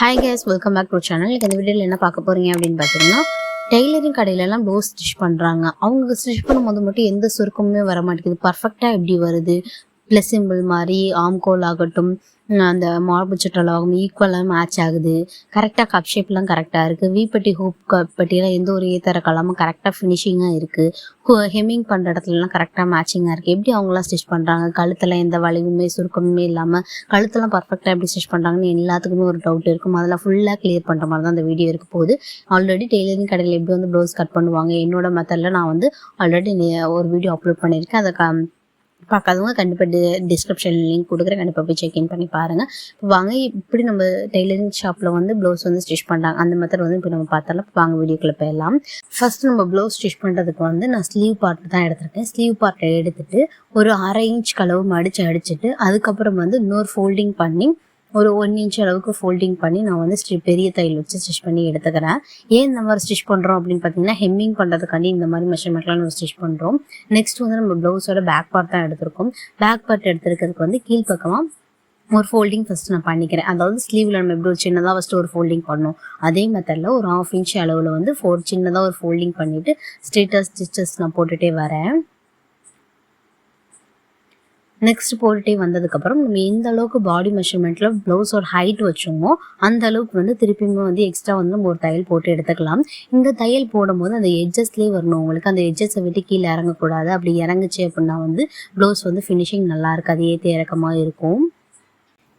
Hi guys welcome back to channel இந்த வீடியோவில் என்ன பார்க்க போறீங்க அப்படின்னு பார்த்தீங்கன்னா டெய்லரிங் கடையிலலாம் ப்ளவுஸ் ஸ்டிச் பண்ணுறாங்க அவங்க ஸ்டிச் பண்ணும்போது மட்டும் எந்த சுருக்கமுமே வர மாட்டேங்குது பர்ஃபெக்டாக எப்படி வருது? ப்ளஸ் சிம்பிள் மாதிரி ஆம்கோல் ஆகட்டும் அந்த மார்பு சுற்றலாகும் ஈக்குவலாக மேட்ச் ஆகுது. கரெக்டாக கப் ஷேப்லாம் கரெக்டாக இருக்குது வீப்பட்டி ஹூப் கப்பட்டியெல்லாம் எந்த ஒரு ஏத்தர கலாமல் கரெக்டாக ஃபினிஷிங்காக இருக்குது ஹெம்மிங் பண்ணுற இடத்துலலாம் கரெக்டாக மேட்சிங்காக இருக்குது எப்படி அவங்களாம் ஸ்டிச் பண்ணுறாங்க கழுத்தில் எந்த வளைவுமே சுருக்கமுமே இல்லாமல் கழுத்தெல்லாம் பர்ஃபெக்டாக எப்படி ஸ்டிச் பண்ணுறாங்கன்னு எல்லாத்துக்குமே ஒரு டவுட் இருக்கும். அதெல்லாம் ஃபுல்லாக கிளியர் பண்ணுற மாதிரி தான் அந்த வீடியோ இருக்க போகுது. ஆல்ரெடி டெய்லரிங் கடையில் எப்படி வந்து ப்ளவுஸ் கட் பண்ணுவாங்க? என்னோட மெத்தடில் நான் வந்து ஆல்ரெடி ஒரு வீடியோ அப்லோட் பண்ணியிருக்கேன். அதை க பார்க்காதவங்க கண்டிப்பாக டி டிஸ்கிரிப்ஷன் லிங்க் கொடுக்குறேன். கண்டிப்பாக போய் செக்இன் பண்ணி பாருங்கள் இப்போ வாங்க இப்படி நம்ம டெய்லரிங் ஷாப்பில் வந்து ப்ளவுஸ் வந்து ஸ்டிச் பண்ணுறாங்க அந்த மெத்தட் வந்து இப்போ நம்ம பார்த்தாலும் வாங்க வீடியோக்குள்ளே போயிடலாம். ஃபர்ஸ்ட் நம்ம ப்ளவுஸ் ஸ்டிச் பண்ணுறதுக்கு வந்து நான் ஸ்லீவ் பார்ட் தான் எடுத்திருக்கேன். ஸ்லீவ் பார்ட்டை எடுத்துட்டு ஒரு அரை இன்ச் கலவு மடித்து அடிச்சுட்டு அதுக்கப்புறம் வந்து இன்னொரு ஃபோல்டிங் பண்ணி ஒரு ஒன் இன்ச் அளவுக்கு ஃபோல்டிங் பண்ணி நான் வந்து ஸ்டி பெரிய தையல் வச்சு ஸ்டிச் பண்ணி எடுத்துக்கிறேன். ஏன் இந்த மாதிரி ஸ்டிச் பண்ணுறோம் அப்படின்னு பார்த்தீங்கன்னா ஹெம்மிங் பண்ணுறதுக்காண்டி இந்த மாதிரி மெஷர்மெண்ட்லாம் நம்ம ஸ்டிச் பண்ணுறோம் நெக்ஸ்ட் வந்து நம்ம ப்ளவுஸோட பேக் பார்ட் தான் எடுத்திருக்கோம். பேக் பார்ட் எடுத்துருக்கிறதுக்கு வந்து கீழ்ப்பக்கமாக ஒரு ஃபோல்டிங் ஃபஸ்ட் நான் பண்ணிக்கிறேன். அதாவது ஸ்லீவில் நம்ம எப்படி ஒரு சின்னதாக ஃபஸ்ட்டு ஒரு ஃபோல்டிங் பண்ணோம் அதே மெத்தடில் ஒரு ஆஃப் இன்ச் அளவில் வந்து ஃபோர் சின்னதாக ஒரு ஃபோல்டிங் பண்ணிவிட்டு ஸ்ட்ரெயிட்டாக ஸ்டிச்சஸ் நான் போட்டுகிட்டே வரேன். நெக்ஸ்ட் போட்டுட்டே வந்ததுக்கப்புறம் நம்ம எந்த அளவுக்கு பாடி மெஷர்மெண்ட்டில் ப்ளவுஸோட ஹைட் வச்சோமோ அந்த அளவுக்கு வந்து திருப்பியுமே வந்து எக்ஸ்ட்ரா வந்து நம்ம ஒரு தையல் போட்டு எடுத்துக்கலாம். இந்த தையல் போடும்போது அந்த எட்ஜஸ்லேயே வரணும். உங்களுக்கு அந்த எட்ஜஸை விட்டு கீழே இறங்கக்கூடாது. அப்படி இறங்குச்சு அப்படின்னா வந்து ப்ளவுஸ் வந்து ஃபினிஷிங் நல்லா இருக்காது. ஏற்ற இறக்கமாக இருக்கும்.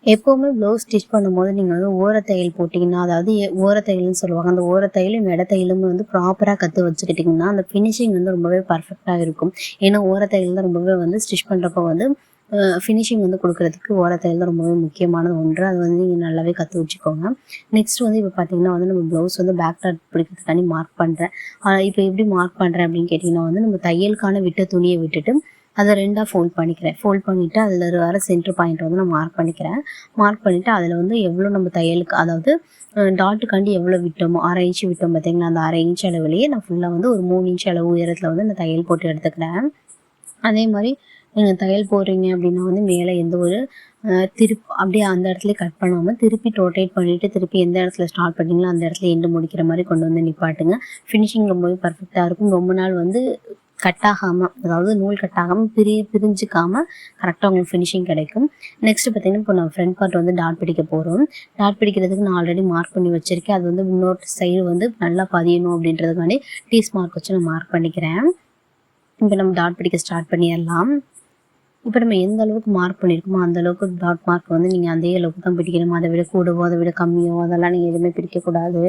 எப்போவுமே ப்ளவுஸ் ஸ்டிச் பண்ணும்போது நீங்கள் வந்து ஓரத்தையல் போட்டிங்கன்னா அதாவது ஓரத்தையல்னு சொல்லுவாங்க. அந்த ஓரத்தையலும் இடத்தையிலும் வந்து ப்ராப்பராக கற்று வச்சுக்கிட்டிங்கன்னா அந்த ஃபினிஷிங் வந்து ரொம்பவே பர்ஃபெக்டாக இருக்கும். ஏன்னா ஓரத்தையில் தான் ரொம்பவே வந்து ஸ்டிச் பண்ணுறப்போ வந்து ஃபினிஷிங் வந்து கொடுக்கறதுக்கு ஓரத்தையல் தான் ரொம்பவே முக்கியமானது ஒன்று. அது வந்து நீங்கள் நல்லாவே கற்று வச்சுக்கோங்க. நெக்ஸ்ட் வந்து இப்போ பார்த்தீங்கன்னா வந்து நம்ம ப்ளவுஸ் வந்து பேக் டாட் பிடிக்கிறதுக்காண்டி மார்க் பண்ணுறேன் இப்போ எப்படி மார்க் பண்ணுறேன் அப்படின்னு கேட்டிங்கன்னா வந்து நம்ம தையலுக்கான விட்ட துணியை விட்டுட்டு அதை ரெண்டாக ஃபோல்ட் பண்ணிக்கிறேன். ஃபோல்ட் பண்ணிவிட்டு அதில் வர சென்டர் பாயிண்ட் வந்து நான் மார்க் பண்ணிக்கிறேன். மார்க் பண்ணிவிட்டு அதில் வந்து எவ்வளோ நம்ம தையலுக்கு அதாவது டாட்டுக்காண்டி எவ்வளோ விட்டோமோ அரை இன்ச்சு விட்டோம் பார்த்தீங்கன்னா அந்த அரை இன்ச் அளவுலேயே நான் ஃபுல்லாக வந்து ஒரு மூணு இன்ச் அளவு உயரத்தில் வந்து நான் தையல் போட்டு எடுத்துக்கிறேன். அதே மாதிரி நீங்கள் தையல் போடுறீங்க அப்படின்னா வந்து மேலே எந்த ஒரு திருப்பி அப்படியே அந்த இடத்துல கட் பண்ணாமல் திருப்பி ரொட்டேட் பண்ணிவிட்டு திருப்பி எந்த இடத்துல ஸ்டார்ட் பண்ணிங்களோ அந்த இடத்துல எண்டு முடிக்கிற மாதிரி கொண்டு வந்து நிப்பாட்டுங்க. ஃபினிஷிங் ரொம்பவே பர்ஃபெக்டாக இருக்கும். ரொம்ப நாள் வந்து கட் ஆகாமல் அதாவது நூல் கட் ஆகாமல் பிரி பிரிஞ்சுக்காமல் கரெக்டாக உங்களுக்கு ஃபினிஷிங் கிடைக்கும். நெக்ஸ்ட் பார்த்தீங்கன்னா இப்போ நான் ஃப்ரண்ட் பார்ட் வந்து டாட் பிடிக்க போகிறோம் டாட் பிடிக்கிறதுக்கு நான் ஆல்ரெடி மார்க் பண்ணி வச்சுருக்கேன். அது வந்து இன்னொரு சைடு வந்து நல்லா பதியணும் அப்படின்றதுக்காண்டி டீஸ் மார்க் வச்சு நான் மார்க் பண்ணிக்கிறேன். இப்போ நம்ம டாட் பிடிக்க ஸ்டார்ட் பண்ணிடலாம். இப்போ நம்ம எந்த அளவுக்கு மார்க் பண்ணியிருக்கோமோ அந்த அளவுக்கு டாட் மார்க் வந்து நீங்கள் அதே அளவுக்கு தான் பிடிக்கணும் அதை விட கூடவோ அதை விட கம்மியோ அதெல்லாம் நீங்கள் எதுவுமே பிடிக்கக்கூடாது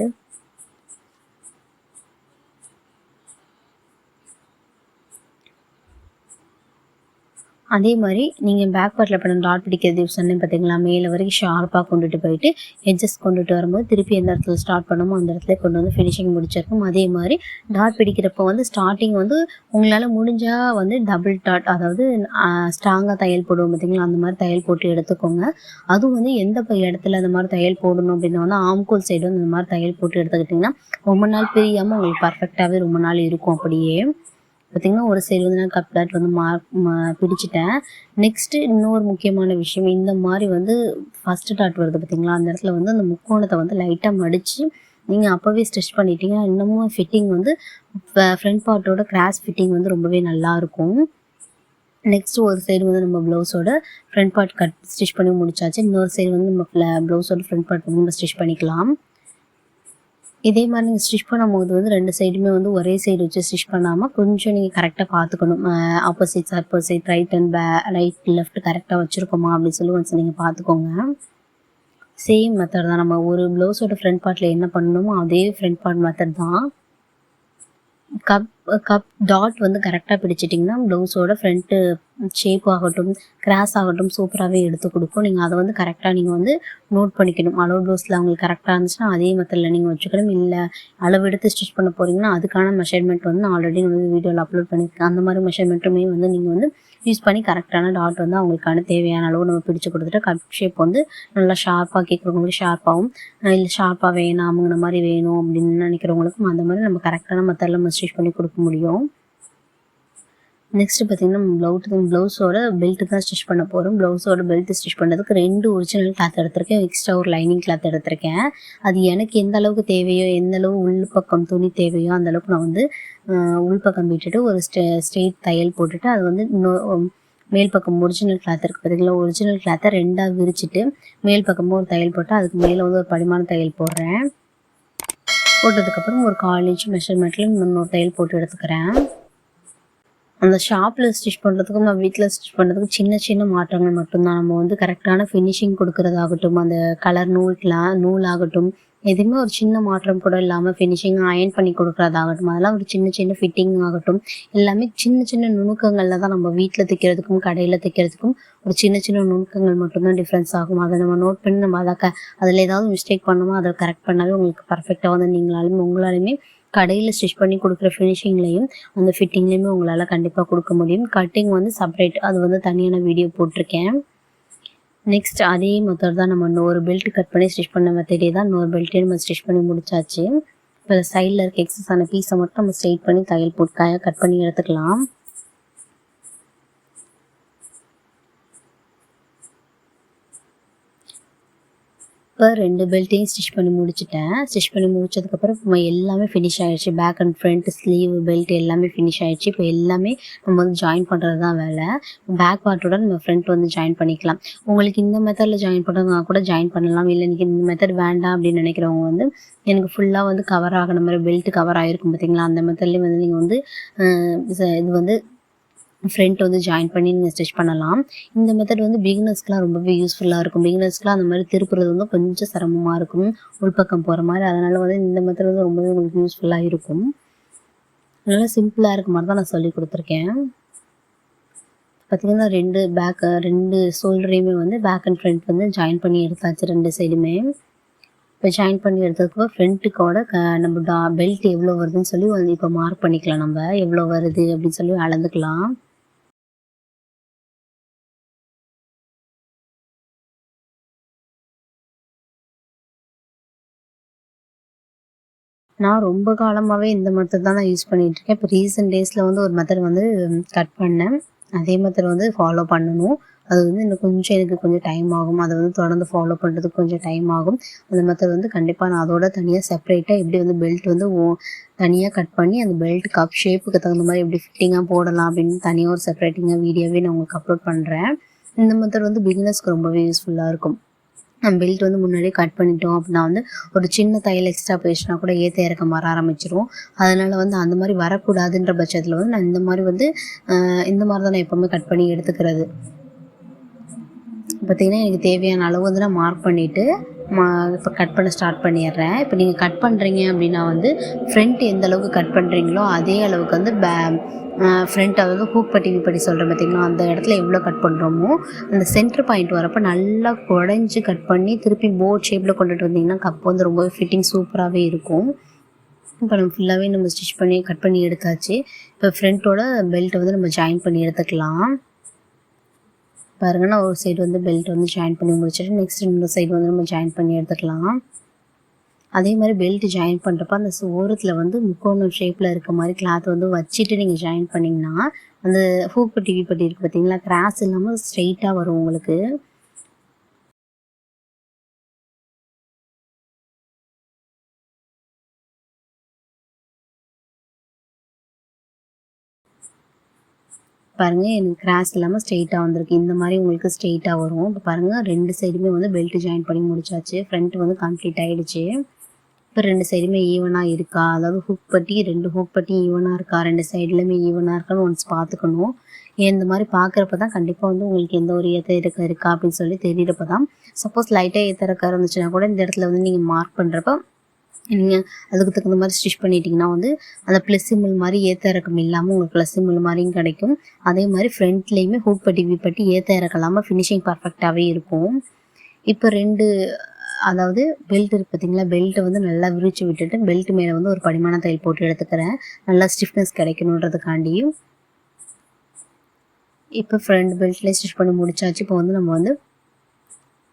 அதே மாதிரி நீங்கள் பேக் பார்ட்டில் இப்போ நான் டாட் பிடிக்கிறது சொன்னேன் பார்த்தீங்களா மேலே வரைக்கும் ஷார்ப்பாக கொண்டுட்டு போயிட்டு எட்ஜஸ் கொண்டுட்டு வரும்போது திருப்பி எந்த இடத்துல ஸ்டார்ட் பண்ணமோ அந்த இடத்துல கொண்டு வந்து ஃபினிஷிங் முடிச்சிருக்கும் அதே மாதிரி டாட் பிடிக்கிறப்போ வந்து ஸ்டார்டிங் வந்து உங்களால் முடிஞ்சால் வந்து டபுள் டாட் அதாவது ஸ்ட்ராங்காக தையல் போடுவோம் பார்த்தீங்களா அந்த மாதிரி தையல் போட்டு எடுத்துக்கோங்க. அதுவும் வந்து எந்த ப- இடத்துல அந்த மாதிரி தையல் போடணும் அப்படின்னா வந்து ஆம்கோல் சைடு வந்து இந்த மாதிரி தையல் போட்டு எடுத்துக்கிட்டிங்கன்னா ரொம்ப நாள் பிரியாமல் உங்களுக்கு பர்ஃபெக்டாகவே ரொம்ப நாள் இருக்கும் அப்படியே. பார்த்தீங்கன்னா ஒரு சைடு வந்து நான் கப் டாட் வந்து மார்க் பிடிச்சிட்டேன். நெக்ஸ்ட்டு இன்னொரு முக்கியமான விஷயம் இந்த மாதிரி வந்து ஃபஸ்ட்டு டாட் வருது பார்த்தீங்களா அந்த இடத்துல வந்து அந்த முக்கோணத்தை வந்து லைட்டாக மடித்து நீங்கள் அப்போவே ஸ்டிச் பண்ணிட்டீங்கன்னா இன்னமும் ஃபிட்டிங் வந்து ஃப்ரண்ட் பார்ட்டோட கிராஸ் ஃபிட்டிங் வந்து ரொம்பவே நல்லா இருக்கும். நெக்ஸ்ட் ஒரு சைடு வந்து நம்ம ப்ளவுஸோட ஃப்ரண்ட் பார்ட் கட் ஸ்டிச் பண்ணி முடிச்சாச்சு. இன்னொரு சைடு வந்து நம்ம ப்ளவுஸோட ஃப்ரண்ட் பார்ட் வந்து நம்ம ஸ்டிச் பண்ணிக்கலாம். இதே மாதிரி நீங்கள் ஸ்டிச் பண்ணும்போது வந்து ரெண்டு சைடுமே வந்து ஒரே சைடு வச்சு ஸ்டிச் பண்ணாமல் கொஞ்சம் நீங்கள் கரெக்டாக பார்த்துக்கணும். ஆப்போசிட் ஆப்போசிட் ரைட் அண்ட் பே ரைட் லெஃப்ட் கரெக்டாக வச்சுருக்கோமா அப்படின்னு சொல்லி ஒன்ஸ் நீங்கள் பார்த்துக்கோங்க. சேம் மெத்தட் தான். நம்ம ஒரு ப்ளவுஸோட ஃப்ரண்ட் பார்ட்டில் என்ன பண்ணணுமோ அதே ஃப்ரண்ட் பார்ட் மெத்தட் தான். கப் கப் டாட் வந்து கரெக்டாக பிடிச்சிட்டிங்கன்னா ப்ளவுஸோட ஃப்ரண்ட்டு ஷேப் uh, ஆகட்டும் கிராஸ் ஆகட்டும் சூப்பராகவே எடுத்து கொடுக்கும். நீங்கள் அதை வந்து கரெக்டாக நீங்கள் வந்து நோட் பண்ணிக்கணும். அளவு ப்ளவுஸில் உங்களுக்கு கரெக்டாக இருந்துச்சுன்னா அதே மெத்தடில் நீங்கள் வச்சுக்கணும். இல்லை அளவு எடுத்து ஸ்டிச் பண்ண போகிறீங்கன்னா அதுக்கான மெஷர்மெண்ட் வந்து ஆல்ரெடி வந்து வீடியோவில் அப்லோட் பண்ணியிருக்கேன். அந்த மாதிரி மெஷர்மெண்ட்டுமே வந்து நீங்கள் வந்து யூஸ் பண்ணி கரெக்டான டாட் வந்து அவங்களுக்கான தேவையான அளவு நம்ம பிடிச்சு கொடுத்துட்டு கட் ஷேப் வந்து நல்லா ஷார்ப்பாக கேட்குறவங்களுக்கு ஷார்ப்பாகவும் இல்லை ஷார்ப்பாக வேணாம் அவங்கள மாதிரி வேணும் அப்படின்னு நினைக்கிறவங்களுக்கும் அந்த மாதிரி நம்ம கரெக்டான மெத்தடில் நம்ம ஸ்டிச் பண்ணி கொடுக்க முடியும். நெக்ஸ்ட் பார்த்தீங்கன்னா ப்ளவுட் ப்ளவுஸோட பெல்ட் தான் ஸ்டிச் பண்ண போகிறோம் ப்ளவுஸோட பெல்ட் ஸ்டிச் பண்ணுறதுக்கு ரெண்டு ஒரிஜினல் கிளாத் எடுத்திருக்கேன். எக்ஸ்ட்ரா ஒரு லைனிங் கிளாத் எடுத்திருக்கேன். அது எனக்கு எந்த அளவுக்கு தேவையோ எந்த அளவு உள் பக்கம் துணி தேவையோ அந்த அளவுக்கு நான் வந்து உள் பக்கம் விட்டுட்டு ஒரு ஸ்டே ஸ்ட்ரெயிட் தையல் போட்டுட்டு அது வந்து மேல் பக்கம் ஒரிஜினல் கிளாத் இருக்குது பார்த்தீங்களா ஒரிஜினல் கிளாத்தை ரெண்டாக விரிச்சிட்டு மேல் பக்கமும் ஒரு தையல் போட்டு அதுக்கு மேலே வந்து ஒரு படிமான தையல் போடுறேன். போட்டதுக்கப்புறம் ஒரு கால் இன்ச் மெஷர்மெண்ட்டில் இன்னொரு தையல் போட்டு எடுத்துக்கிறேன். அந்த ஷாப்பில் ஸ்டிச் பண்ணுறதுக்கும் நம்ம வீட்டில் ஸ்டிச் பண்ணுறதுக்கும் சின்ன சின்ன மாற்றங்கள் மட்டும்தான். நம்ம வந்து கரெக்டான ஃபினிஷிங் கொடுக்கறதாகட்டும் அந்த கலர் நூல்களாம் நூலாகட்டும் எதுவுமே ஒரு சின்ன மாற்றம் கூட இல்லாமல் ஃபினிஷிங் அயன் பண்ணி கொடுக்குறதாகட்டும் அதெல்லாம் ஒரு சின்ன சின்ன ஃபிட்டிங் ஆகட்டும் எல்லாமே சின்ன சின்ன நுணுக்கங்களில் தான் நம்ம வீட்டில் தைக்கிறதுக்கும் கடையில் தைக்கிறதுக்கும் ஒரு சின்ன சின்ன நுணுக்கங்கள் மட்டும்தான் டிஃப்ரென்ஸ் ஆகும். அதை நம்ம நோட் பண்ணி நம்ம அதை க அதில் ஏதாவது மிஸ்டேக் பண்ணோமோ அதை கரெக்ட் பண்ணாலே உங்களுக்கு பர்ஃபெக்டாக வந்து நீங்களாலுமே உங்களாலுமே கடையில் ஸ்டிச் பண்ணி கொடுக்குற ஃபினிஷிங்லேயும் அந்த ஃபிட்டிங்லேயுமே உங்களால் கண்டிப்பாக கொடுக்க முடியும். கட்டிங் வந்து செப்பரேட் அது வந்து தனியான வீடியோ போட்டிருக்கேன். நெக்ஸ்ட் அதே மெத்தட் தான் நம்ம இன்னொரு பெல்ட் கட் பண்ணி ஸ்டிச் பண்ண மெத்தடே தான் இன்னொரு பெல்ட்டே நம்ம ஸ்டிச் பண்ணி முடிச்சாச்சு. இப்போ சைடில் இருக்க எக்ஸஸ் ஆன பீஸை மட்டும் நம்ம ஸ்ட்ரெயிட் பண்ணி தையல் போட்டு காய கட் பண்ணி எடுத்துக்கலாம். இப்போ ரெண்டு பெல்ட்டையும் ஸ்டிச் பண்ணி முடிச்சிட்டேன். ஸ்டிச் பண்ணி முடிச்சதுக்கப்புறம் நம்ம எல்லாமே ஃபினிஷ் ஆயிடுச்சு. Back and front sleeve belt எல்லாமே ஃபினிஷ் ஆயிடுச்சு. இப்போ எல்லாமே நம்ம வந்து ஜாயின் பண்ணுறது தான் வேலை பேக் பார்ட்டோட நம்ம ஃப்ரண்ட் வந்து ஜாயின் பண்ணிக்கலாம். உங்களுக்கு இந்த மெத்தடில் ஜாயின் பண்ணுறதுனா கூட ஜாயின் பண்ணலாம். இல்லை எனக்கு இந்த மெத்தட் வேண்டாம் அப்படின்னு நினைக்கிறவங்க வந்து எனக்கு ஃபுல்லாக வந்து கவர் ஆகின மாதிரி பெல்ட் கவர் ஆகிருக்கும் பார்த்தீங்களா அந்த மெத்தட்லேயும் வந்து நீங்கள் வந்து இது வந்து ஃப்ரண்ட் வந்து ஜாயின் பண்ணி நீங்கள் ஸ்டிச் பண்ணலாம். இந்த மெத்தட் வந்து பிகினர்ஸ்க்குலாம் ரொம்பவே யூஸ்ஃபுல்லாக இருக்கும். பிகினர்ஸ்க்குலாம் அந்த மாதிரி திருப்புறது வந்து கொஞ்சம் சிரமமாக இருக்கும். உள்பக்கம் போகிற மாதிரி. அதனால் வந்து இந்த மெத்தட் வந்து ரொம்பவே உங்களுக்கு யூஸ்ஃபுல்லாக இருக்கும். நல்லா சிம்பிளாக இருக்க மாதிரி தான் நான் சொல்லி கொடுத்துருக்கேன். பார்த்திங்கன்னா ரெண்டு பேக் ரெண்டு ஷோல்டரையுமே வந்து பேக் அண்ட் ஃப்ரண்ட் வந்து ஜாயின் பண்ணி எடுத்தாச்சு ரெண்டு சைடுமே இப்போ ஜாயின் பண்ணி எடுத்ததுக்கு ஃப்ரண்ட்டுக்கோட க நம்ம டா பெல்ட் எவ்வளோ வருதுன்னு சொல்லி வந்து இப்போ மார்க் பண்ணிக்கலாம் நம்ம. எவ்வளோ வருது அப்படின்னு சொல்லி அளந்துக்கலாம். நான் ரொம்ப காலமாகவே இந்த மெத்தட் தான் நான் யூஸ் பண்ணிட்டு இருக்கேன் இப்போ ரீசெண்ட் டேஸில் வந்து ஒரு மெத்தட் வந்து கட் பண்ணேன். அதே மெத்தட் வந்து ஃபாலோ பண்ணணும். அது வந்து இன்னும் கொஞ்சம் எனக்கு கொஞ்சம் டைம் ஆகும். அதை வந்து தொடர்ந்து ஃபாலோ பண்ணுறதுக்கு கொஞ்சம் டைம் ஆகும். அந்த மெத்தட் வந்து கண்டிப்பாக நான் அதோட தனியாக செப்பரேட்டாக எப்படி வந்து பெல்ட் வந்து தனியாக கட் பண்ணி அந்த பெல்ட் கப் ஷேப்புக்கு தகுந்த மாதிரி எப்படி ஃபிட்டிங்காக போடலாம் அப்படின்னு தனியாக ஒரு செப்பரேட்டிங்காக வீடியோவே நான் உங்களுக்கு அப்லோட் பண்ணுறேன் இந்த மெத்தட் வந்து பிகினர்ஸ்க்கு ரொம்பவே யூஸ்ஃபுல்லாக இருக்கும். நம்ம பெல்ட் வந்து முன்னாடியே கட் பண்ணிட்டோம் அப்படின்னா வந்து ஒரு சின்ன தையல் எக்ஸ்ட்ரா போயிடுச்சுனா கூட ஏற்ற இறக்கம் வர ஆரம்பிச்சிரும். அதனால வந்து அந்த மாதிரி வரக்கூடாதுன்ற பட்சத்தில் வந்து நான் இந்த மாதிரி வந்து இந்த மாதிரி தான் நான் எப்போவுமே கட் பண்ணி எடுத்துக்கிறது. பார்த்தீங்கன்னா எனக்கு தேவையான அளவு வந்து நான் மார்க் பண்ணிவிட்டு மா இப்போ கட் பண்ண ஸ்டார்ட் பண்ணிடுறேன். இப்போ நீங்கள் கட் பண்ணுறீங்க அப்படின்னா வந்து ஃப்ரண்ட் எந்த அளவுக்கு கட் பண்ணுறீங்களோ அதே அளவுக்கு வந்து பே ஃப்ரண்ட் அதாவது ஹூக் பட்டி படி சொல்கிறேன் பார்த்திங்கன்னா அந்த இடத்துல எவ்வளோ கட் பண்ணுறோமோ அந்த சென்டர் பாயிண்ட் வரப்போ நல்லா குடஞ்சி கட் பண்ணி திருப்பி போர்ட் ஷேப்பில் கொண்டுட்டு வந்தீங்கன்னா கப் வந்து ரொம்பவே ஃபிட்டிங் சூப்பராகவே இருக்கும். இப்போ நம்ம ஃபுல்லாகவே நம்ம ஸ்டிச் பண்ணி கட் பண்ணி எடுத்தாச்சு. இப்போ ஃப்ரண்ட்டோட பெல்ட்டை வந்து நம்ம ஜாயின் பண்ணி எடுத்துக்கலாம். பாருங்கன்னா நான் ஒரு சைடு வந்து பெல்ட் வந்து ஜாயின் பண்ணி முடிச்சிட்டு நெக்ஸ்ட் இன்னொரு சைடு வந்து நம்ம ஜாயின் பண்ணி எடுத்துக்கலாம். அதே மாதிரி பெல்ட் ஜாயின் பண்ணுறப்ப அந்த ஓரத்தில் வந்து முக்கோணம் ஷேப்பில் இருக்க மாதிரி கிளாத் வந்து வச்சுட்டு நீங்கள் ஜாயின் பண்ணிங்கன்னா அந்த ஹூக் பட்டி பட்டி இருக்குது பார்த்தீங்களா கிராஸ் இல்லாமல் ஸ்ட்ரெயிட்டாக வரும் உங்களுக்கு. பாருங்கள் எனக்கு கிராஸ் இல்லாமல் ஸ்ட்ரெயிட்டாக வந்திருக்கு. இந்த மாதிரி உங்களுக்கு ஸ்ட்ரெயிட்டாக வரும். இப்போ பாருங்கள் ரெண்டு சைடுமே வந்து பெல்ட் ஜாயின் பண்ணி முடிச்சாச்சு. ஃப்ரண்ட் வந்து கம்ப்ளீட் ஆகிடுச்சு இப்போ ரெண்டு சைடுமே ஈவனாக இருக்கா? அதாவது ஹுக் பட்டி ரெண்டு ஹுக் பட்டி ஈவனாக இருக்கா? ரெண்டு சைட்லையுமே ஈவனாக இருக்கான்னு ஒன்ஸ் பார்த்துக்கணும். இந்த மாதிரி பார்க்குறப்ப தான் கண்டிப்பாக வந்து உங்களுக்கு எந்த ஒரு ஏற்ற இருக்க இருக்கா அப்படின்னு சொல்லி தெரியறப்ப தான். சப்போஸ் லைட்டாக ஏற்ற இருக்க இருந்துச்சுன்னா கூட இந்த இடத்துல வந்து நீங்கள் மார்க் பண்ணுறப்ப நீங்கள் அதுக்கு தகுந்த மாதிரி ஸ்டிச் பண்ணிட்டீங்கன்னா வந்து அந்த ப்ளஸ் சிம்பிள் மாதிரி ஏற்ற இறக்கம் இல்லாமல் உங்களுக்கு ப்ளஸ் சிம்பிள் மாதிரியும் கிடைக்கும். அதே மாதிரி ஃப்ரண்ட்லேயுமே ஹூக் பட்டி வி பட்டி ஏற்ற இறக்கலாமல் இல்லாமல் ஃபினிஷிங் பர்ஃபெக்டாகவே இருக்கும். இப்போ ரெண்டு அதாவது பெல்ட் இருக்கு பார்த்தீங்களா பெல்ட்டை வந்து நல்லா விரிச்சு விட்டுட்டு பெல்ட் மேலே வந்து ஒரு படிமான தையல் போட்டு எடுத்துக்கிறேன். நல்லா ஸ்டிஃப்னஸ் கிடைக்கணுன்றதுக்காண்டியும். இப்போ ஃப்ரண்ட் பெல்ட்லேயே ஸ்டிச் பண்ணி முடிச்சாச்சு. இப்போ வந்து நம்ம வந்து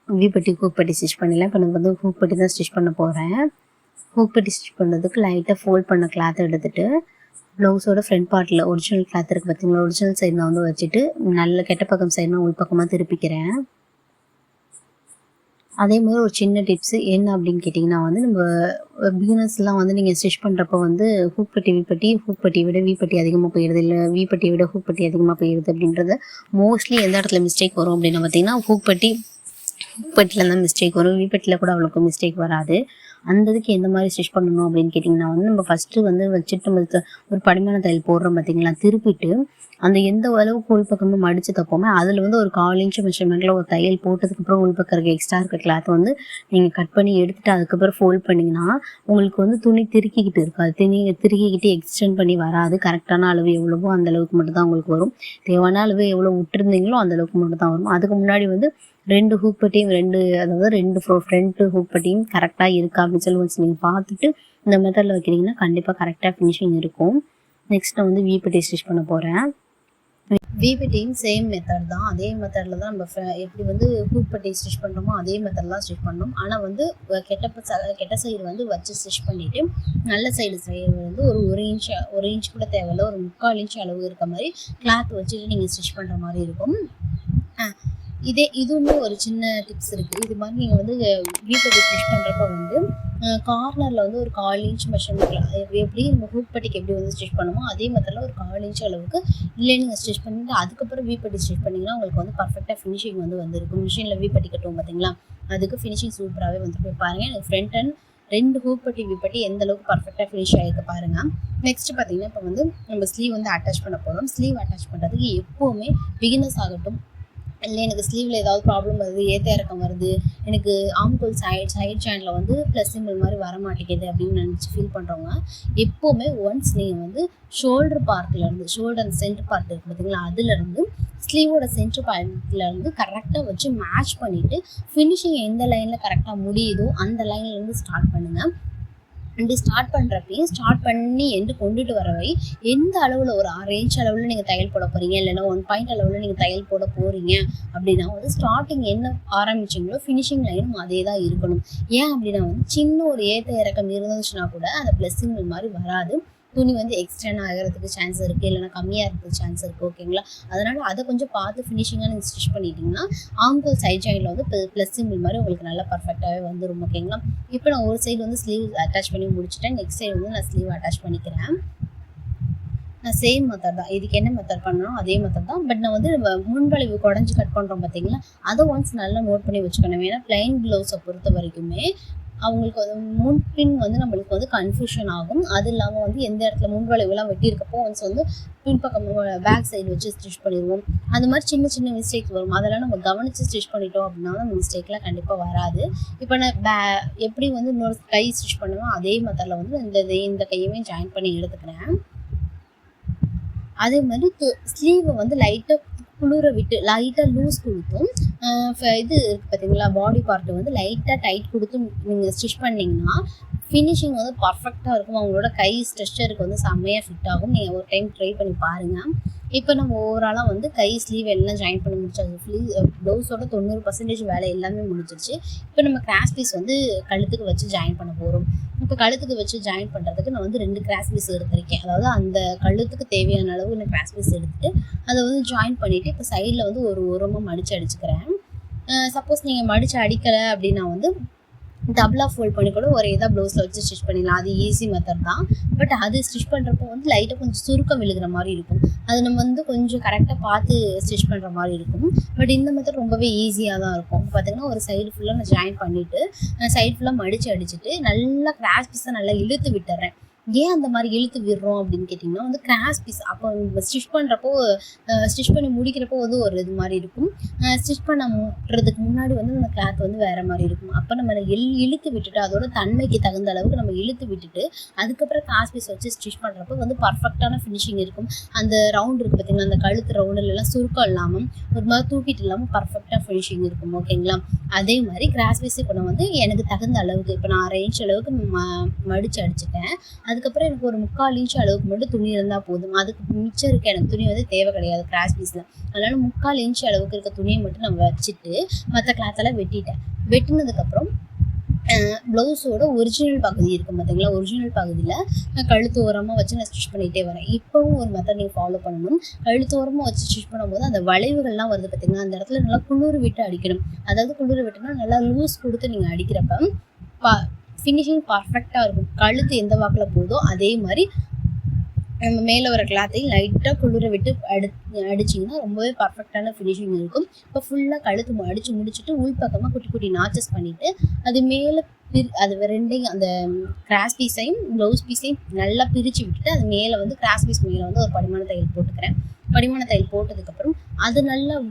விபட்டி ஹூக்பட்டி ஸ்டிச் பண்ணிடலாம். இப்போ நம்ம வந்து ஹூக்பட்டி தான் ஸ்டிச் பண்ண போகிறேன் ஹூக்பட்டி ஸ்டிச் பண்ணுறதுக்கு லைட்டாக ஃபோல்ட் பண்ண கிளாத் எடுத்துட்டு ப்ளவுஸோட ஃப்ரண்ட் பார்ட்டில் ஒரிஜினல் கிளாத் இருக்குது பார்த்தீங்களா ஒரிஜினல் சைடில் நான் வந்து வச்சுட்டு நல்ல கெட்ட பக்கம் சைடு நான் உள் பக்கமாக திருப்பிக்கிறேன். அதே மாதிரி ஒரு சின்ன டிப்ஸு என்ன அப்படின்னு கேட்டிங்கன்னா வந்து நம்ம பிகினர்ஸ்லாம் வந்து நீங்கள் ஸ்டிச் பண்ணுறப்போ வந்து ஹூக் பட்டி வீப்பட்டி ஹூக் பட்டியை விட வீப்பட்டி அதிகமாக போயிடுது. இல்லை வீப்பட்டியை விட ஹூக் பட்டி அதிகமாக போயிடுது அப்படின்றது மோஸ்ட்லி எந்த இடத்துல மிஸ்டேக் வரும் அப்படின்னு பார்த்தீங்கன்னா ஹூக் பட்டி ஹூக் பட்டியில் தான் மிஸ்டேக் வரும். வீப்பட்டியில் கூட அவ்வளோக்கு மிஸ்டேக் வராது. அந்த இதுக்கு எந்த மாதிரி ஸ்டிச் பண்ணணும் அப்படின்னு கேட்டிங்கன்னா வந்து நம்ம ஃபஸ்ட்டு வந்து வச்சுட்டு நம்ம ஒரு படிமான தையல் போடுறோம் பார்த்தீங்களா திருப்பிட்டு அந்த எந்த அளவுக்கு உள்பக்கமும் மடித்து தப்போமே அதில் வந்து ஒரு கால் இன்ச்சு மெஷர்மெண்ட்டில் ஒரு தையல் போட்டதுக்கப்புறம் உள்பக்கம் இருக்க எக்ஸ்ட்ரா இருக்க கிளாத் வந்து நீங்கள் கட் பண்ணி எடுத்துட்டு அதுக்கப்புறம் ஃபோல்ட் பண்ணிங்கன்னா உங்களுக்கு வந்து துணி திருக்கிக்கிட்டு இருக்காது. துணி திருக்கிக்கிட்டு எக்ஸ்டெண்ட் பண்ணி வராது. கரெக்டான அளவு எவ்வளவோ அந்த அளவுக்கு மட்டும் தான் உங்களுக்கு வரும். தேவையான அளவு எவ்வளோ விட்டுருந்தீங்களோ அந்த அளவுக்கு மட்டும் தான் வரும். அதுக்கு முன்னாடி வந்து ரெண்டு ஹூக் பட்டியும் ரெண்டு அதாவது ரெண்டு ஃப்ரண்ட் ஹூக் பட்டியும் கரெக்டாக இருக்கா அப்படின்னு சொல்லி நீங்கள் பார்த்துட்டு இந்த மெத்தடில் வைக்கிறீங்கன்னா கண்டிப்பாக கரெக்டாக ஃபினிஷிங் இருக்கும். நெக்ஸ்ட் நான் வந்து வீப்பட்டி ஸ்டிச் பண்ண போகிறேன் வீபட்டியும் சேம் மெத்தட் தான். அதே மெத்தடில் தான் நம்ம எப்படி வந்து ஹூக் ஸ்டிச் பண்ணுறோமோ அதே மெத்தட் தான் ஸ்டிச் பண்ணோம். ஆனால் வந்து கெட்ட ச- கெட்ட சைடு வந்து வச்சு ஸ்டிச் பண்ணிவிட்டு நல்ல சைடு சைடு வந்து ஒரு ஒரு இன்ச் ஒரு இன்ச் கூட தேவையில்ல ஒரு முக்கால் இன்ச் அளவு இருக்க மாதிரி கிளாத் வச்சுட்டு நீங்கள் ஸ்டிச் பண்ணுற மாதிரி இருக்கும். அஹ் இதே இதுவுமே ஒரு சின்ன டிப்ஸ் இருக்குது இது மாதிரி நீங்கள் வந்து வீட்டை ஸ்டிச் பண்ணுறப்ப வந்து கார்னரில் வந்து ஒரு கால் இன்ச் மெஷர்மெண்ட் எப்படி நம்ம ஹூக் பட்டிக்கு எப்படி வந்து ஸ்டிச் பண்ணுமோ அதே மாதிரிலாம் ஒரு கால் இன்ச் அளவுக்கு இல்லை நீங்கள் ஸ்டிச் பண்ணிட்டு அதுக்கப்புறம் வீப்பட்டி ஸ்டிச் பண்ணிங்கன்னா உங்களுக்கு வந்து பர்ஃபெக்டாக ஃபினிஷிங் வந்து வந்திருக்கும். மிஷினில் வீப்பட்டி கட்டுவோம் பார்த்தீங்களா அதுக்கு ஃபினிஷிங் சூப்பராகவே வந்து போய் பாருங்கள் எனக்கு ஃப்ரண்ட் அண்ட் ரெண்டு ஹூக் பட்டி வீப்பட்டி எந்த அளவுக்கு பர்ஃபெக்டாக ஃபினிஷ் ஆகிருக்கு பாருங்கள் நெக்ஸ்ட் பார்த்தீங்கன்னா இப்போ வந்து நம்ம ஸ்லீவ் வந்து அட்டாச் பண்ண போகிறோம் ஸ்லீவ் அட்டாச் பண்ணுறதுக்கு எப்போவுமே பிகினர்ஸ் ஆகட்டும் இல்லை எனக்கு ஸ்லீவில் ஏதாவது ப்ராப்ளம் வருது ஏத்த இறக்கம் வருது எனக்கு ஆம்கோல் சைட் சைட் சேனலில் வந்து ப்ளஸ் சிம்பிள் மாதிரி வர மாட்டேங்குது அப்படின்னு நினச்சி ஃபீல் பண்ணுறவங்க எப்போவுமே ஒன்ஸ் நீங்கள் வந்து ஷோல்டர் பார்ட்லேருந்து ஷோல்டர் அந்த சென்டர் பார்ட் இருக்குது பார்த்தீங்களா அதுலேருந்து ஸ்லீவோட சென்டர் பார்ட்லேருந்து கரெக்டாக வச்சு மேட்ச் பண்ணிவிட்டு ஃபினிஷிங் எந்த லைனில் கரெக்டாக முடியுதோ அந்த லைன்லேருந்து ஸ்டார்ட் பண்ணுங்கள் அப்படி ஸ்டார்ட் பண்ணுறப்பையும் ஸ்டார்ட் பண்ணி எண்டு கொண்டுட்டு வர வரை எந்த அளவில் ஒரு ஆறு இன்ச் அளவில் நீங்கள் தையல் போட போகிறீங்க இல்லைன்னா ஒன் பாயிண்ட் அளவில் நீங்கள் தையல் போட போகிறீங்க அப்படின்னா வந்து ஸ்டார்டிங் என்ன ஆரம்பிச்சிங்களோ ஃபினிஷிங் லைனும் அதே தான் இருக்கணும். ஏன் அப்படின்னா வந்து சின்ன ஒரு ஏற்ற இறக்கம் இருந்துச்சுன்னா கூட அந்த ப்ளஸ்ஸிங் மாதிரி வராது. துணி வந்து எக்ஸ்டெண்ட் ஆகிறதுக்கு சான்ஸ் இருக்குது இல்லைனா கம்மியாக இருக்கிறதுக்கு சான்ஸ் இருக்குது ஓகேங்களா அதனால் அதை கொஞ்சம் பார்த்து ஃபினிஷிங்காக நீங்கள் ஸ்டிச் பண்ணிட்டீங்கன்னா ஆம்கோல் சைட் ஜாயிண்டில் வந்து ப்ளஸ் சிம்பிள் மாதிரி உங்களுக்கு நல்லா பர்ஃபெக்டாகவே வந்துடும் ஓகேங்களா இப்போ நான் ஒரு சைடு வந்து ஸ்லீவ் அட்டாச் பண்ணி முடிச்சிட்டேன். நெக்ஸ்ட் சைடு வந்து நான் ஸ்லீவ் அட்டாச் பண்ணிக்கிறேன். நான் சேம் மெத்தட் தான். இதுக்கு என்ன மெத்தட் பண்ணணும்? அதே மெத்தட் தான். பட் நான் வந்து முன்வளைவு குடஞ்சி கட் பண்ணுறோம் பார்த்தீங்களா அதை ஒன்ஸ் நல்லா நோட் பண்ணி வச்சுக்கணும். ஏன்னா பிளைன் ப்ளவுஸை பொறுத்த வரைக்குமே அவங்களுக்கு வந்து முன்பின் வந்து நம்மளுக்கு வந்து கன்ஃபியூஷன் ஆகும். அது இல்லாமல் வந்து எந்த இடத்துல முன்வளைவுலாம் வெட்டியிருக்கப்போ ஒன்ஸ் வந்து பின்பக்கம் பேக் சைடு வச்சு ஸ்டிச் பண்ணிடுவோம். அந்த மாதிரி சின்ன சின்ன மிஸ்டேக்ஸ் வரும். அதெல்லாம் நம்ம கவனித்து ஸ்டிச் பண்ணிட்டோம் அப்படின்னா அந்த மிஸ்டேக்லாம் கண்டிப்பாக வராது. இப்போ நான் பே எப்படி வந்து இன்னொரு கை ஸ்டிச் பண்ணுவோம் அதே மெத்தடில் வந்து இந்த இதை- இந்த கையுமே ஜாயின் பண்ணி எடுத்துக்கிறேன். அதே மாதிரி ஸ்லீவை வந்து லைட்டாக குளிர விட்டு லைட்டாக லூஸ் கொடுத்தும் ஃப- இது இருக்குது பார்த்தீங்களா பாடி பார்ட்டு வந்து லைட்டாக டைட் கொடுத்து நீங்கள் ஸ்டிச் பண்ணிங்கன்னா ஃபினிஷிங் வந்து பர்ஃபெக்டாக இருக்கும். அவங்களோட கை ஸ்ட்ரெச்சருக்கு வந்து செம்மையாக ஃபிட் ஆகும். நீங்கள் ஒரு டைம் ட்ரை பண்ணி பாருங்கள் இப்போ நம்ம ஓவராலாக வந்து கை ஸ்லீவ் எல்லாம் ஜாயின் பண்ணி முடிச்சாச்சு. ஃப்ளீ ப்ளவுஸோட தொண்ணூறு பர்சன்டேஜ் வேலை எல்லாமே முடிஞ்சிருச்சு. இப்போ நம்ம கிராஸ் பீஸ் வந்து கழுத்துக்கு வச்சு ஜாயின் பண்ண போகிறோம் இப்போ கழுத்துக்கு வச்சு ஜாயின் பண்ணுறதுக்கு நான் வந்து ரெண்டு கிராஸ் பீஸ் எடுத்திருக்கேன். அதாவது அந்த கழுத்துக்கு தேவையான அளவு நான் கிராஸ் பீஸ் எடுத்துட்டு அதை வந்து ஜாயின் பண்ணிவிட்டு இப்போ சைடில் வந்து ஒரு உரமாக மடித்து அடிச்சுக்கிறேன். சப்போஸ் நீங்கள் மடித்து அடிக்கலை அப்படின்னா வந்து டபுளாக ஃபோல்ட் பண்ணி கூட ஒரே இதாக ப்ளவுஸில் வச்சு ஸ்டிச் பண்ணிடலாம். அது ஈஸி மெத்தட் தான். பட் அது ஸ்டிச் பண்ணுறப்போ வந்து லைட்டாக கொஞ்சம் சுருக்கம் விழுகிற மாதிரி இருக்கும். அது நம்ம வந்து கொஞ்சம் கரெக்டாக பார்த்து ஸ்டிச் பண்ணுற மாதிரி இருக்கும். பட் இந்த மெத்தட் ரொம்பவே ஈஸியாக தான் இருக்கும். பார்த்திங்கன்னா ஒரு சைடு ஃபுல்லாக நான் ஜாயின் பண்ணிவிட்டு சைடு ஃபுல்லாக மடித்து அடிச்சுட்டு நல்லா கிராஸ் பீஸாக நல்லா இழுத்து விட்டுறேன். ஏன் அந்த மாதிரி இழுத்து விடுறோம் அப்படின்னு கேட்டிங்கன்னா வந்து கிராஸ் பீஸ் அப்போ ஸ்டிச் பண்ணுறப்போ ஸ்டிச் பண்ணி முடிக்கிறப்போ வந்து ஒரு இது மாதிரி இருக்கும். ஸ்டிச் பண்ண முட்டுறதுக்கு முன்னாடி வந்து அந்த கிளாத் வந்து வேறு மாதிரி இருக்கும். அப்போ நம்ம அதை இழுத்து விட்டுட்டு அதோட தன்மைக்கு தகுந்த அளவுக்கு நம்ம இழுத்து விட்டுட்டு அதுக்கப்புறம் கிராஸ் பீஸ் வச்சு ஸ்டிச் பண்ணுறப்போ வந்து பர்ஃபெக்டான ஃபினிஷிங் இருக்கும். அந்த ரவுண்ட் இருக்குது பார்த்தீங்களா அந்த கழுத்து ரவுண்டுலலாம் சுருக்கம் இல்லாமல் ஒரு மாதிரி தூக்கிட்டு இல்லாமல் பர்ஃபெக்டாக ஃபினிஷிங் இருக்கும். ஓகேங்களா? அதே மாதிரி கிராஸ் பீஸ் இப்போ நான் வந்து எனக்கு தகுந்த அளவுக்கு இப்போ நான் அரை அளவுக்கு ம மடித்து அடிச்சிட்டேன். அதுக்கப்புறம் எனக்கு ஒரு முக்கால் இன்ச் அளவுக்கு மட்டும் துணி இருந்தால் போதும். அதுக்கு மிச்சம் இருக்க எனக்கு துணி வந்து தேவை கிடையாது கிராஸ் பீஸில் அதனால முக்கால் இன்ச் அளவுக்கு இருக்க துணியை மட்டும் நான் வச்சுட்டு மற்ற கிளாத்தெல்லாம் வெட்டிட்டேன். வெட்டினதுக்கப்புறம் ப்ளவுஸோட ஒரிஜினல் பகுதி இருக்கும் பார்த்தீங்களா ஒரிஜினல் பகுதியில் கழுத்து ஓரமாக வச்சு நான் ஸ்டிச் பண்ணிகிட்டே வரேன். இப்போவும் ஒரு மெத்தட் நீங்கள் ஃபாலோ பண்ணணும். கழுத்து ஓரமாக வச்சு ஸ்டிச் பண்ணும்போது அந்த வளைவுகள்லாம் வருது பார்த்தீங்களா அந்த இடத்துல நல்லா குளிர் விட்டு அடிக்கணும். அதாவது குளிர் விட்டுனா நல்லா லூஸ் கொடுத்து நீங்கள் அடிக்கிறப்ப பா ஃபினிஷிங் பர்ஃபெக்டாக இருக்கும். கழுத்து எந்த வாக்கில் போதோ அதே மாதிரி நம்ம மேலே வர கிளாத்தையும் லைட்டாக குளிர விட்டு அடி அடிச்சிங்கன்னா ரொம்பவே பர்ஃபெக்டான ஃபினிஷிங் இருக்கும். இப்போ ஃபுல்லாக கழுத்து மு- முடிச்சுட்டு உள்பக்கமாக குட்டி குட்டி நாச்சஸ் பண்ணிவிட்டு அது மேலே பிரி அது ரெண்டையும் அந்த கிராஸ் பீஸையும் ப்ளவுஸ் பீஸையும் நல்லா பிரித்து விட்டுட்டு அது மேலே வந்து கிராஸ் பீஸ் மேலே வந்து ஒரு படிமான தையல் போட்டுக்கிறேன். படிமான தையல் போட்டதுக்கப்புறம் அது நல்லா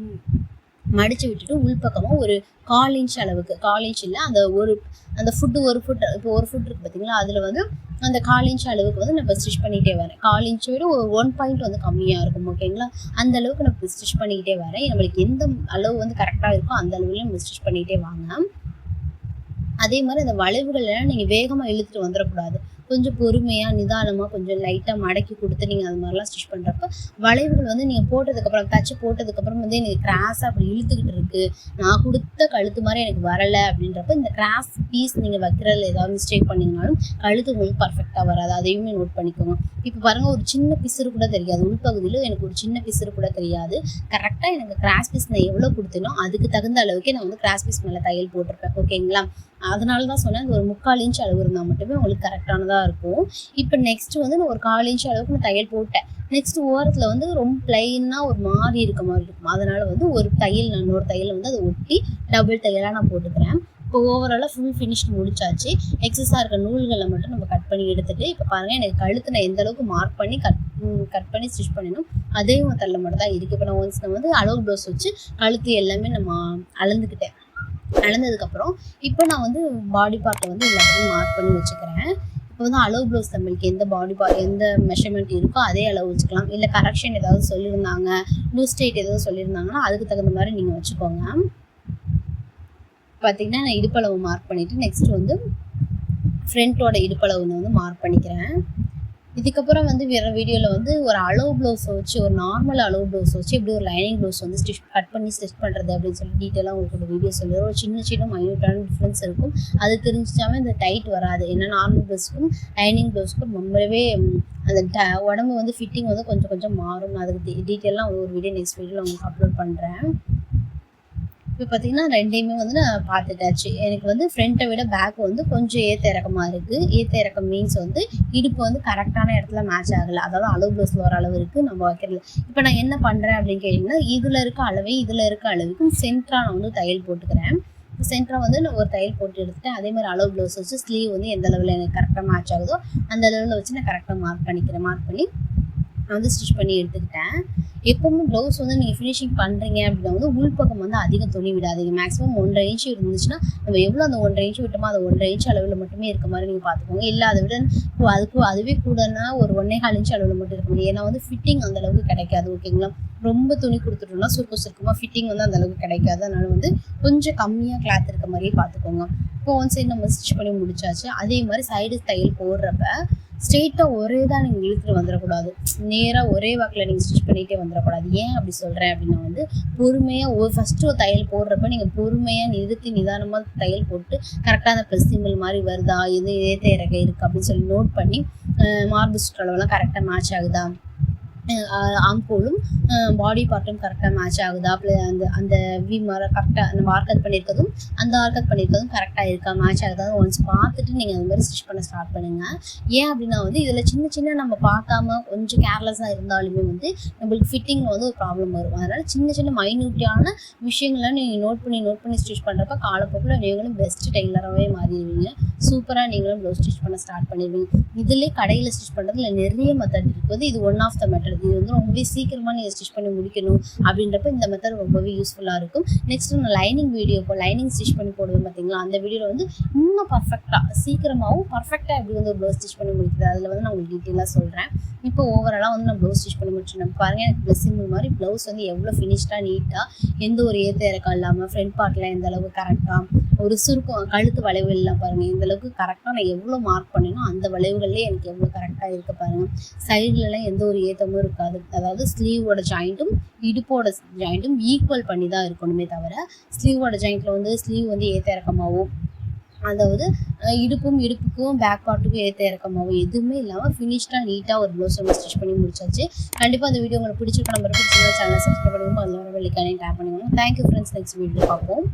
மடித்து விட்டுட்டு உள்பக்கமாக ஒரு கால் இன்ச் அளவுக்கு கால் இன்ச் இல்லை அந்த ஒரு அந்த ஃபுட்டு ஒரு ஃபுட் இப்போ ஒரு ஃபுட் இருக்குது பார்த்தீங்களா அதில் வந்து அந்த கால் இன்ச் அளவுக்கு வந்து நம்ம ஸ்டிச் பண்ணிகிட்டே வரேன். கால் இன்ச்சை விட ஒரு ஒன் பாயிண்ட் வந்து கம்மியாக இருக்கும் ஓகேங்களா அந்த அளவுக்கு நம்ம ஸ்டிச் பண்ணிக்கிட்டே வரேன். நம்மளுக்கு எந்த அளவு வந்து கரெக்டாக இருக்கோ அந்த அளவில் நம்ம ஸ்டிச் பண்ணிக்கிட்டே வாங்க. அதே மாதிரி அந்த வளைவுகள் எல்லாம் நீங்கள் வேகமாக இழுத்துட்டு வந்துடக்கூடாது. கொஞ்சம் பொறுமையாக நிதானமாக கொஞ்சம் லைட்டாக மடக்கி கொடுத்து நீங்கள் அது மாதிரிலாம் ஸ்டிச் பண்ணுறப்ப வளைவுகள் வந்து நீங்கள் போட்டதுக்கப்புறம் தச்சு போட்டதுக்கப்புறம் வந்து எனக்கு கிராஸாக அப்படி இழுத்துக்கிட்டு இருக்கு. நான் கொடுத்த கழுத்து மாதிரி எனக்கு வரலை அப்படின்றப்ப இந்த கிராஸ் பீஸ் நீங்கள் வைக்கிறதுல ஏதாவது மிஸ்டேக் பண்ணிங்கனாலும் கழுத்து உங்களுக்கு பர்ஃபெக்டாக வராது. அதையுமே நோட் பண்ணிக்கோங்க. இப்போ பாருங்கள் ஒரு சின்ன பிசுறு கூட தெரியாது. உள்பகுதியில் எனக்கு ஒரு சின்ன பிசுறு கூட தெரியாது. கரெக்டாக எனக்கு கிராஸ் பீஸ் நான் எவ்வளோ கொடுத்தேனோ அதுக்கு தகுந்த அளவுக்கு நான் வந்து கிராஸ் பீஸ் மேலே தையல் போட்டிருப்பேன். ஓகேங்களா அதனால தான் சொன்னேன் ஒரு முக்கால் இன்ச் அளவு இருந்தால் மட்டுமே உங்களுக்கு கரெக்டானதாக இருக்கும். இப்போ நெக்ஸ்ட் வந்து நான் ஒரு கால் இன்ச் அளவுக்கு நான் தையல் போட்டேன். நெக்ஸ்ட் ஓரத்தில் வந்து ரொம்ப பிளைனாக ஒரு மாதிரி இருக்க மாதிரி இருக்கும். அதனால வந்து ஒரு தையல் நான் இன்னொரு தையலை வந்து அதை ஒட்டி டபுள் தையலாக நான் போட்டுக்கிறேன். இப்போ ஓவராலாக ஃபுல் ஃபினிஷ் முடிச்சாச்சு. எக்ஸஸாக இருக்க நூல்களை மட்டும் நம்ம கட் பண்ணி எடுத்துகிட்டு இப்போ பாருங்கள் எனக்கு கழுத்து நான் எந்த அளவுக்கு மார்க் பண்ணி கட் கட் பண்ணி ஸ்டிச் பண்ணணும் அதே தள்ள மட்டும் தான் இருக்குது இப்போ நான் ஒன்ஸ் நான் வந்து அளவு ப்ளவுஸ் வச்சு கழுத்து எல்லாமே நம்ம அளந்துக்கிட்டேன். நடந்ததுக்கப்புறம் இப்போ நான் வந்து பாடி பார்ட்டை வந்து எல்லாத்தையும் மார்க் பண்ணி வச்சுக்கிறேன். இப்போ வந்து அளவு ப்ளவுஸ் நம்மளுக்கு எந்த பாடி பா எந்த மெஷர்மெண்ட் இருக்கோ அதே அளவு வச்சுக்கலாம். இல்லை கரெக்ஷன் ஏதாவது சொல்லியிருந்தாங்க லூஸ் ஸ்டேட் ஏதாவது சொல்லியிருந்தாங்கன்னா அதுக்கு தகுந்த மாதிரி நீங்கள் வச்சுக்கோங்க. பார்த்தீங்கன்னா நான் இடுப்பளவு மார்க் பண்ணிவிட்டு நெக்ஸ்ட் வந்து ஃப்ரண்ட்டோட இடுப்பளவு வந்து மார்க் பண்ணிக்கிறேன். இதுக்கப்புறம் வந்து வேறு வீடியோவில் வந்து ஒரு அளவு ப்ளவுஸை வச்சு ஒரு நார்மல் அளவு ப்ளவுஸ் வச்சு எப்படி ஒரு லைனிங் ப்ளவுஸ் வந்து ஸ்டிச் கட் பண்ணி ஸ்டிச் பண்ணுறது அப்படின்னு சொல்லி டீட்டெயிலாக உங்களுக்கு ஒரு வீடியோ சொல்லுவோம் ஒரு சின்ன சின்ன மைன்யூட்டான டிஃப்ரென்ஸ் இருக்கும். அது தெரிஞ்சிச்சாவே இந்த டைட் வராது. ஏன்னா நார்மல் ப்ளவுஸ்க்கும் லைனிங் ப்ளவுஸ்க்கும் ரொம்பவே அந்த ட உடம்பு வந்து ஃபிட்டிங் வந்து கொஞ்சம் கொஞ்சம் மாறும். அதுக்கு டீட்டெயிலாக ஒரு வீடியோ நெக்ஸ்ட் வீடியோவில் உங்களுக்கு அப்லோட் பண்ணுறேன் இப்போ பார்த்தீங்கன்னா ரெண்டையுமே வந்து நான் பார்த்துட்டாச்சு. எனக்கு வந்து ஃப்ரண்ட்டை விட பேக் வந்து கொஞ்சம் ஏற்ற இறக்கமாக இருக்குது ஏற்ற இறக்கம் மீன்ஸ் வந்து இடுப்பு வந்து கரெக்டான இடத்துல மேட்ச் ஆகலை. அதாவது அளவு ப்ளவுஸில் வர அளவு இருக்குது நம்ம வைக்கிறது இப்போ நான் என்ன பண்ணுறேன் அப்படின்னு கேட்டிங்கன்னா இதில் இருக்க அளவே இதில் இருக்க அளவுக்கு சென்ட்ராக நான் வந்து தையல் போட்டுக்கிறேன். சென்டராக வந்து நான் ஒரு தையல் போட்டு எடுத்துட்டேன். அதே மாதிரி அளவு ப்ளவுஸ் வச்சு ஸ்லீவ் வந்து எந்த அளவில் எனக்கு கரெக்டாக மேட்ச் ஆகுதோ அந்த அளவில் வச்சு நான் கரெக்டாக மார்க் பண்ணிக்கிறேன் மார்க் பண்ணி நான் வந்து ஸ்டிச் பண்ணி எடுத்துக்கிட்டேன். எப்பவுமே ப்ளவுஸ் வந்து நீங்கள் ஃபினிஷிங் பண்ணுறீங்க அப்படின்னா வந்து உள்பக்கம் வந்து அதிகம் துணி விடாதீங்க. மேக்ஸிமம் ஒன்றரை இன்ச் இருந்துச்சுன்னா நம்ம எவ்வளோ அந்த ஒன்றரை இன்ச் விட்டோமோ அது ஒன்றரை இன்ச் அளவில் மட்டுமே இருக்க மாதிரி நீங்கள் பார்த்துக்கோங்க. இல்லை அதை விட இப்போ அதுக்கு அதுவே கூடனா ஒரு ஒன்றே கால் இன்ச் அளவில் மட்டும் இருக்க முடியும். ஏன்னா வந்து ஃபிட்டிங் அந்த அளவுக்கு கிடைக்காது ஓகேங்களா ரொம்ப துணி கொடுத்துட்டோம்னா சுருக்க சுருக்கமாக ஃபிட்டிங் வந்து அந்த அளவுக்கு கிடைக்காது. அதனால வந்து கொஞ்சம் கம்மியாக கிளாத் இருக்க மாதிரியே பார்த்துக்கோங்க. இப்போ ஒன் சைடு நம்ம ஸ்டிச் பண்ணி முடிச்சாச்சு. அதே மாதிரி சைடு தையல் போடுறப்ப ஸ்ட்ரெயிட்டாக ஒரே தான் நீங்கள் இழுத்துட்டு வந்துடக்கூடாது நேராக ஒரே வாக்கில் நீங்கள் ஸ்டிச் பண்ணிகிட்டே வந்துடக்கூடாது ஏன் அப்படி சொல்கிறேன் அப்படின்னா வந்து பொறுமையாக ஒரு ஃபஸ்ட்டு ஒரு தையல் போடுறப்ப நீங்கள் பொறுமையாக நிறுத்தி நிதானமாக தையல் போட்டு கரெக்டாக அந்த ப்ளஸ் சிம்பிள் மாதிரி வருதா எது ஏற்ற இறக்க இருக்குது அப்படின்னு சொல்லி நோட் பண்ணி மார்பு சுற்றளவெல்லாம் கரெக்டாக மேட்ச் ஆகுதா ஆம்போலும் பாடி பார்ட்டும் கரெக்டாக மேட்ச் ஆகுதா. ப்ள அந்த அந்த வி மாதிரி கரெக்டாக அந்த ஆர்கட் பண்ணியிருக்கதும் அந்த ஆர்கட் பண்ணியிருக்கதும் கரெக்டாக இருக்கா மேட்ச் ஆகுதா ஒன்ஸ் பார்த்துட்டு நீங்கள் அந்த மாதிரி ஸ்டிச் பண்ண ஸ்டார்ட் பண்ணுங்கள் ஏன் அப்படின்னா வந்து இதில் சின்ன சின்ன நம்ம பார்க்காம கொஞ்சம் கேர்லெஸ்ஸாக இருந்தாலுமே வந்து நம்மளுக்கு ஃபிட்டிங்கில் வந்து ஒரு ப்ராப்ளம் வரும். அதனால் சின்ன சின்ன மைன்யூட்டியான விஷயங்களை நீங்கள் நோட் பண்ணி நோட் பண்ணி ஸ்டிச் பண்ணுறப்ப காலப்போக்கில் நீங்களும் பெஸ்ட் டெய்லராகவே மாறிடுவீங்க. சூப்பராக நீங்களும் ப்ளவுஸ் ஸ்டிச் பண்ண ஸ்டார்ட் பண்ணிடுவீங்க. இதிலே கடையில் ஸ்டிச் பண்ணுறதுல நிறைய மெத்தட் இருக்குது. இது ஒன் ஆஃப் த மெத்தட் இது வந்து ரொம்பவே சீக்கிரமாக நீங்கள் ஸ்டிச் பண்ணி முடிக்கணும் அப்படின்றப்ப இந்த மெத்தட் ரொம்பவே யூஸ்ஃபுல்லாக இருக்கும். நெக்ஸ்ட் நான் லைனிங் வீடியோ இப்போ லைனிங் ஸ்டிச் பண்ணி போடுவேன் பார்த்தீங்களா அந்த வீடியோவில் வந்து இன்னும் பர்ஃபெக்டாக சீக்கிரமாகவும் பர்ஃபெக்டாக எப்படி வந்து ப்ளவுஸ் ஸ்டிச் பண்ணி முடிக்கிறது அதில் வந்து நான் உங்களுக்கு டீட்டெயிலாக சொல்கிறேன் இப்போ ஓவராலாக வந்து நான் ப்ளவுஸ் ஸ்டிச் பண்ணி முடிச்சிட்டேன் பாருங்கள் எனக்கு ப்ளஸ் மாதிரி ப்ளவுஸ் வந்து எவ்வளோ ஃபினிஷ்டாக நீட்டாக எந்த ஒரு ஏற்ற இறக்கம் இல்லாமல் ஃப்ரண்ட் பார்ட்டில் எந்த அளவுக்கு கரெக்டாக ஒரு சுருக்கம் கழுத்து வளைவு எல்லாம் பாருங்கள் இந்த அளவுக்கு கரெக்டாக நான் எவ்வளோ மார்க் பண்ணேனோ அந்த வளைவுகள்லேயே எனக்கு எவ்வளோ கரெக்டாக இருக்க பாருங்கள் சைட்லலாம் எந்த ஒரு ஏற்றமும் இருக்காது. அதாவது ஸ்லீவோட ஜாயிண்ட்டும் இடுப்போட ஜாயிண்ட்டும் ஈக்குவல் பண்ணி தான் இருக்கணுமே தவிர ஸ்லீவோட ஜாயிண்ட்டில் வந்து ஸ்லீவ் வந்து ஏற்ற இறக்கமாகவும் அதாவது இடுப்பும் இடுப்புக்கும் பேக் பார்ட்டுக்கும் ஏற்ற இறக்கமாகவும் எதுவுமே இல்லாமல் ஃபினிஷ்டாக நீட்டாக ஒரு ப்ளவுஸ் நம்ம ஸ்டிச் பண்ணி முடிச்சாச்சு. கண்டிப்பாக அந்த வீடியோ உங்களுக்கு பிடிச்சிருக்க நம்பர் சேனல் சப்ஸ்கிரைப் பண்ணுவோம் அதில் வர வெள்ளிக்கானே டேப் பண்ணுவாங்க thank you friends next video பார்ப்போம்.